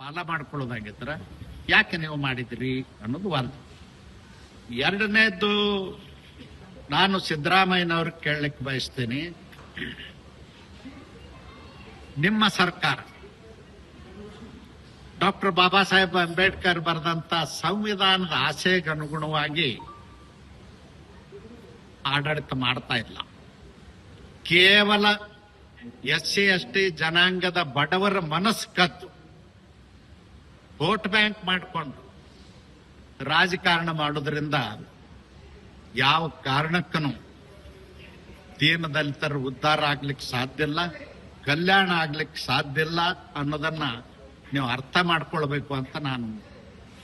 ಪಾಲ ಮಾಡ್ಕೊಳ್ಳೋದಾಗಿದ್ರೆ ಯಾಕೆ ನೀವು ಮಾಡಿದ್ರಿ ಅನ್ನೋದು ಒಂದು ಎರಡನೇದ್ದು, ನಾನು ಸಿದ್ದರಾಮಯ್ಯನವ್ರು ಕೇಳಲಿಕ್ಕೆ ಬಯಸ್ತೀನಿ, ನಿಮ್ಮ ಸರ್ಕಾರ, ಡಾಕ್ಟರ್ ಬಾಬಾ ಸಾಹೇಬ್ ಅಂಬೇಡ್ಕರ್ ಬರೆದಂತ ಸಂವಿಧಾನದ ಆಸೆಗೆ ಅನುಗುಣವಾಗಿ ಆಡಳಿತ ಮಾಡ್ತಾ ಇಲ್ಲ. ಕೇವಲ ಎಸ್ ಸಿ ಎಸ್ ಟಿ ಜನಾಂಗದ ಬಡವರ ಮನಸ್ಸು ಕದ್ದು ವೋಟ್ ಬ್ಯಾಂಕ್ ಮಾಡಿಕೊಂಡು ರಾಜಕಾರಣ ಮಾಡೋದ್ರಿಂದ ಯಾವ ಕಾರಣಕ್ಕೂ ದೀನ ದಲಿತರ ಉದ್ಧಾರ ಆಗ್ಲಿಕ್ಕೆ ಸಾಧ್ಯ ಇಲ್ಲ, ಕಲ್ಯಾಣ ಆಗ್ಲಿಕ್ಕೆ ಸಾಧ್ಯ ಇಲ್ಲ ಅನ್ನೋದನ್ನ ನೀವು ಅರ್ಥ ಮಾಡ್ಕೊಳ್ಬೇಕು ಅಂತ ನಾನು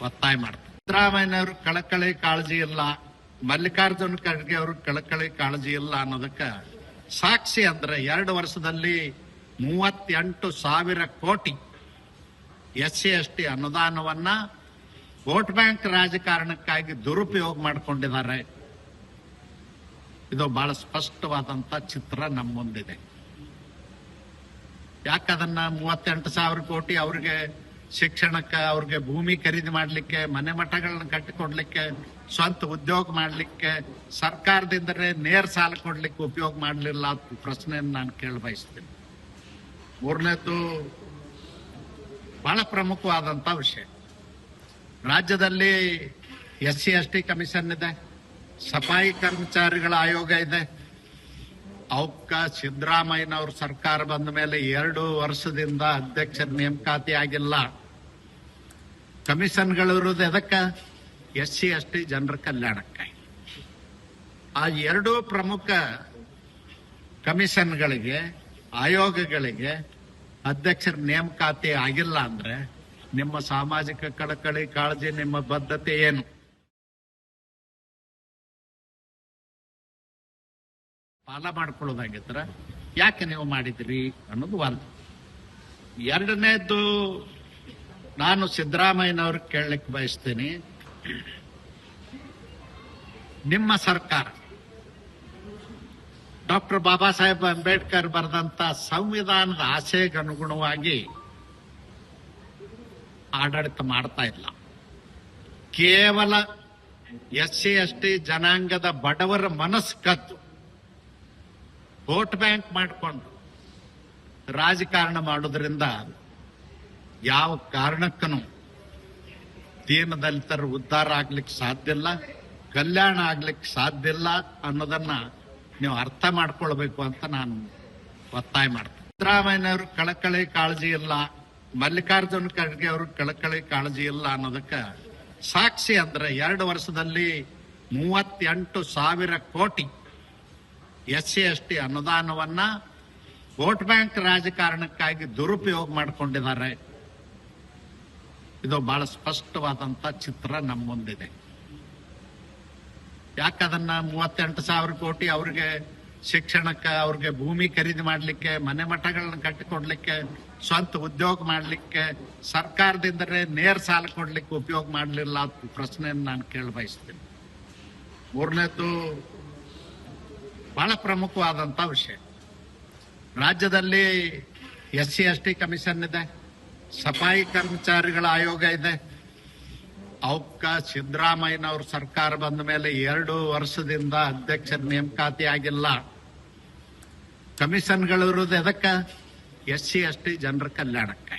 ಒತ್ತಾಯ ಮಾಡ್ತೀನಿ. ಸಿದ್ದರಾಮಯ್ಯನವರು ಕಳಕಳಿ ಕಾಳಜಿ ಇಲ್ಲ, ಮಲ್ಲಿಕಾರ್ಜುನ ಖರ್ಗೆ ಅವರು ಕಳಕಳಿ ಕಾಳಜಿ ಇಲ್ಲ ಅನ್ನೋದಕ್ಕೆ ಸಾಕ್ಷಿ ಅಂದ್ರೆ ಎರಡು ವರ್ಷದಲ್ಲಿ ಮೂವತ್ತೆಂಟು ಸಾವಿರ ಕೋಟಿ ಎಸ್ ಸಿ ಎಸ್ ಟಿ ಅನುದಾನವನ್ನ ವೋಟ್ ಬ್ಯಾಂಕ್ ರಾಜಕಾರಣಕ್ಕಾಗಿ ದುರುಪಯೋಗ ಮಾಡಿಕೊಂಡಿದ್ದಾರೆ. ಇದು ಬಹಳ ಸ್ಪಷ್ಟವಾದಂತ ಚಿತ್ರ ನಮ್ಮ ಮುಂದಿದೆ ಯಾಕದನ್ನ ಮೂವತ್ತೆಂಟು ಸಾವಿರ ಕೋಟಿ ಅವ್ರಿಗೆ ಶಿಕ್ಷಣಕ್ಕೆ, ಅವ್ರಿಗೆ ಭೂಮಿ ಖರೀದಿ ಮಾಡಲಿಕ್ಕೆ, ಮನೆ ಮಠಗಳನ್ನ ಕಟ್ಟಿಕೊಡ್ಲಿಕ್ಕೆ, ಸ್ವಂತ ಉದ್ಯೋಗ ಮಾಡಲಿಕ್ಕೆ, ಸರ್ಕಾರದಿಂದಲೇ ನೇರ ಸಾಲ ಕೊಡ್ಲಿಕ್ಕೆ ಉಪಯೋಗ ಮಾಡಲಿಲ್ಲ ಪ್ರಶ್ನೆಯನ್ನು ನಾನು ಕೇಳ ಬಯಸ್ತೀನಿ ಮೂರನೇದು ಬಹಳ ಪ್ರಮುಖವಾದಂತ ವಿಷಯ. ರಾಜ್ಯದಲ್ಲಿ S C S T commission ಇದೆ, ಸಫಾಯಿ ಕರ್ಮಚಾರಿಗಳ ಆಯೋಗ ಇದೆ. ಅವಕ್ಕ ಸಿದ್ದರಾಮಯ್ಯನವ್ರ ಸರ್ಕಾರ ಬಂದ ಮೇಲೆ ಎರಡು ವರ್ಷದಿಂದ ಅಧ್ಯಕ್ಷರ ನೇಮಕಾತಿ ಆಗಿಲ್ಲ. ಕಮಿಷನ್ಗಳಿರೋದು ಎದಕ್ಕ? ಎಸ್ ಸಿ ಎಸ್ ಟಿ ಜನರ ಕಲ್ಯಾಣಕ್ಕೆ ಆ ಎರಡೂ ಪ್ರಮುಖ ಕಮಿಷನ್ಗಳಿಗೆ, ಆಯೋಗಗಳಿಗೆ ಅಧ್ಯಕ್ಷರ ನೇಮಕಾತಿ ಆಗಿಲ್ಲ ಅಂದ್ರೆ ನಿಮ್ಮ ಸಾಮಾಜಿಕ ಕಳಕಳಿ, ಕಾಳಜಿ, ನಿಮ್ಮ ಬದ್ಧತೆ ಏನು? ಪಾಲ ಮಾಡ್ಕೊಳ್ಳೋದಾಗಿದ್ರ ಯಾಕೆ ನೀವು ಮಾಡಿದ್ರಿ ಅನ್ನೋದು ಒಂದು ಎರಡನೇದ್ದು, ನಾನು ಸಿದ್ದರಾಮಯ್ಯನವ್ರಿಗೆ ಕೇಳಲಿಕ್ಕೆ ಬಯಸ್ತೀನಿ. ನಿಮ್ಮ ಸರ್ಕಾರ ಡಾಕ್ಟರ್ ಬಾಬಾ ಸಾಹೇಬ್ ಅಂಬೇಡ್ಕರ್ ಬರೆದಂತ ಸಂವಿಧಾನದ ಆಶಯಕ್ಕೆ ಅನುಗುಣವಾಗಿ ಆಡಳಿತ ಮಾಡ್ತಾ ಇಲ್ಲ. ಕೇವಲ ಎಸ್ ಸಿ ಎಸ್ ಟಿ ಜನಾಂಗದ ಬಡವರ ಮನಸ್ಸು ಕದ್ದು ವೋಟ್ ಬ್ಯಾಂಕ್ ಮಾಡಿಕೊಂಡು ರಾಜಕಾರಣ ಮಾಡೋದ್ರಿಂದ ಯಾವ ಕಾರಣಕ್ಕೂ ದೀನ ದಲಿತರು ಉದ್ಧಾರ ಆಗ್ಲಿಕ್ಕೆ ಸಾಧ್ಯ ಇಲ್ಲ, ಕಲ್ಯಾಣ ಆಗ್ಲಿಕ್ಕೆ ಸಾಧ್ಯ ಇಲ್ಲ ಅನ್ನೋದನ್ನ ನೀವು ಅರ್ಥ ಮಾಡ್ಕೊಳ್ಬೇಕು ಅಂತ ನಾನು ಒತ್ತಾಯ ಮಾಡ್ತೀನಿ. ಸಿದ್ದರಾಮಯ್ಯನವರು ಕಳಕಳಿ ಕಾಳಜಿ ಇಲ್ಲ. ಮಲ್ಲಿಕಾರ್ಜುನ ಖರ್ಗೆ ಅವರು ಕಳಕಳಿ ಕಾಳಜಿ ಇಲ್ಲ ಅನ್ನೋದಕ್ಕೆ ಸಾಕ್ಷಿ ಅಂದ್ರೆ ಎರಡು ವರ್ಷದಲ್ಲಿ ಮೂವತ್ತೆಂಟು ಸಾವಿರ ಕೋಟಿ ಎಸ್ ಸಿ, ಎಸ್ ಟಿ ಅನುದಾನವನ್ನ ವೋಟ್ ಬ್ಯಾಂಕ್ ರಾಜಕಾರಣಕ್ಕಾಗಿ ದುರುಪಯೋಗ ಮಾಡಿಕೊಂಡಿದ್ದಾರೆ. ಇದು ಬಹಳ ಸ್ಪಷ್ಟವಾದಂತ ಚಿತ್ರ ನಮ್ಮ ಮುಂದಿದೆ ಯಾಕದನ್ನ ಮೂವತ್ತೆಂಟು ಸಾವಿರ ಕೋಟಿ ಅವ್ರಿಗೆ ಶಿಕ್ಷಣಕ್ಕೆ, ಅವ್ರಿಗೆ ಭೂಮಿ ಖರೀದಿ ಮಾಡಲಿಕ್ಕೆ, ಮನೆ ಮಠಗಳನ್ನ ಕಟ್ಟಿಕೊಡ್ಲಿಕ್ಕೆ, ಸ್ವಂತ ಉದ್ಯೋಗ ಮಾಡಲಿಕ್ಕೆ, ಸರ್ಕಾರದಿಂದಲೇ ನೇರ ಸಾಲ ಕೊಡ್ಲಿಕ್ಕೆ ಉಪಯೋಗ ಮಾಡಲಿಲ್ಲ ಅಂತ ಪ್ರಶ್ನೆಯನ್ನು ನಾನು ಕೇಳ ಬಯಸ್ತೀನಿ. ಮೂರನೇದು ಬಹಳ ಪ್ರಮುಖವಾದಂಥ ವಿಷಯ. ರಾಜ್ಯದಲ್ಲಿ S C S T commission ಇದೆ, ಸಫಾಯಿ ಕರ್ಮಚಾರಿಗಳ ಆಯೋಗ ಇದೆ. ಅವಕ್ಕ ಸಿದ್ದರಾಮಯ್ಯನವ್ರ ಸರ್ಕಾರ ಬಂದ ಮೇಲೆ ಎರಡು ವರ್ಷದಿಂದ ಅಧ್ಯಕ್ಷರ ನೇಮಕಾತಿ ಆಗಿಲ್ಲ. ಕಮಿಷನ್ಗಳಿರೋದು ಎದಕ್ಕ? ಎಸ್ ಸಿ, ಎಸ್ ಟಿ ಜನರ ಕಲ್ಯಾಣಕ್ಕೆ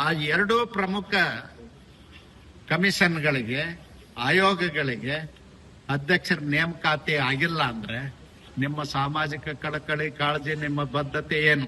ಆ ಎರಡೂ ಪ್ರಮುಖ ಕಮಿಷನ್ಗಳಿಗೆ, ಆಯೋಗಗಳಿಗೆ ಅಧ್ಯಕ್ಷರ ನೇಮಕಾತಿ ಆಗಿಲ್ಲ ಅಂದ್ರೆ ನಿಮ್ಮ ಸಾಮಾಜಿಕ ಕಳಕಳಿ ಕಾಳಜಿ, ನಿಮ್ಮ ಬದ್ಧತೆ ಏನು?